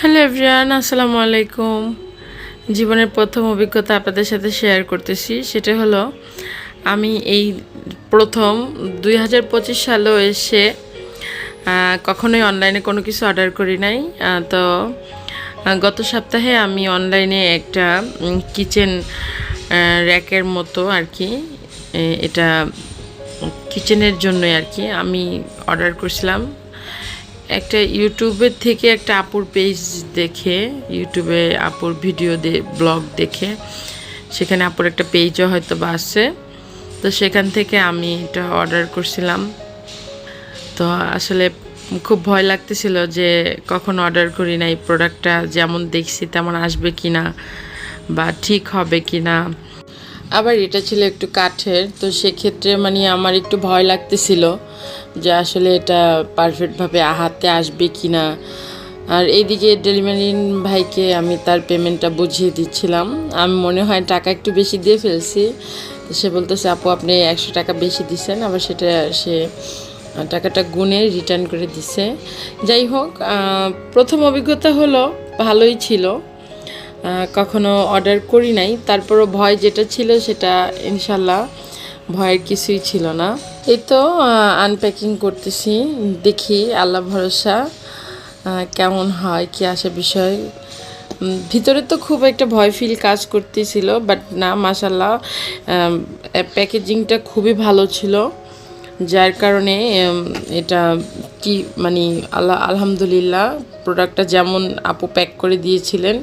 Hello everyone আসসালামু আলাইকুম। জীবনের প্রথম অভিজ্ঞতা আপনাদের সাথে শেয়ার করতেছি, সেটা হলো আমি এই প্রথম দুই হাজার পঁচিশ সালেও এসে কখনোই অনলাইনে কোনো কিছু অর্ডার করি নাই। তো গত সপ্তাহে আমি অনলাইনে একটা কিচেন র্যাকের মতো আর কি এটা কিচেনের জন্যই আর কি আমি অর্ডার করছিলাম। একটা ইউটিউবের থেকে একটা আপুর পেজ দেখে, ইউটিউবে আপুর ভিডিও দে, ব্লগ দেখে, সেখানে আপুর একটা পেজও হয়তো বা আছে। তো সেখান থেকে আমি এটা অর্ডার করছিলাম। তো আসলে খুব ভয় লাগতেছিল যে কখন অর্ডার করি না, এই প্রোডাক্টটা যেমন দেখছি তেমন আসবে কি না বা ঠিক হবে কি না আবার এটা ছিল একটু কাঠের, তো সেক্ষেত্রে মানে আমার একটু ভয় লাগতেছিল যে আসলে এটা পারফেক্টভাবে হাতে আসবে কি না আর এইদিকে ডেলিভারি ভাইকে আমি তার পেমেন্টটা বুঝিয়ে দিচ্ছিলাম। আমি মনে হয় টাকা একটু বেশি দিয়ে ফেলছি। সে বলতেছে, আপু, আপনি একশো টাকা বেশি দিছেন। আবার সেটা সে টাকাটা গুনে রিটার্ন করে দিছে। যাই হোক প্রথম অভিজ্ঞতা হলো, ভালোই ছিল। কখনো অর্ডার করি নাই। তারপরও ভয় যেটা ছিল সেটা ইনশাল্লাহ ভয়ের কিছুই ছিল না। এই তো আনপ্যাকিং করতেছি। দেখি, আল্লাহ ভরসা কেমন হয়, কি আসে বিষয়। ভিতরে তো খুব একটা ভয় ফিল কাজ করতেছিল বাট না মাসাল্লাহ প্যাকেজিংটা খুবই ভালো ছিল। যার কারণে এটা কি মানে আল্লাহ আলহামদুলিল্লাহ প্রোডাক্টটা যেমন আপু প্যাক করে দিয়েছিলেন,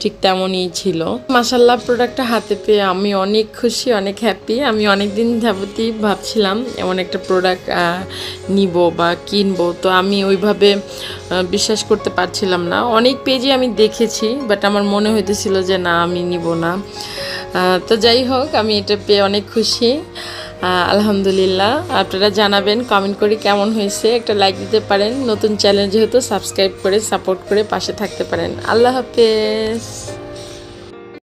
ঠিক তেমনই ছিল। মাসাল্লাহ প্রোডাক্টটা হাতে পেয়ে আমি অনেক খুশি, অনেক হ্যাপি আমি অনেক দিন যাবতই ভাবছিলাম, এমন একটা প্রোডাক্ট নিব বা কিনবো। তো আমি ওইভাবে বিশ্বাস করতে পারছিলাম না। অনেক পেজে আমি দেখেছি বাট আমার মনে হইতেছিল যে না, আমি নিব না। তো যাই হোক, আমি এটা পেয়ে অনেক খুশি। আলহামদুলিল্লাহ। আপনারা জানাবেন কমেন্ট করে কেমন হয়েছে। একটা লাইক দিতে পারেন। নতুন চ্যানেল যেহেতু সাবস্ক্রাইব করে সাপোর্ট করে পাশে থাকতে পারেন। আল্লাহ হাফেজ।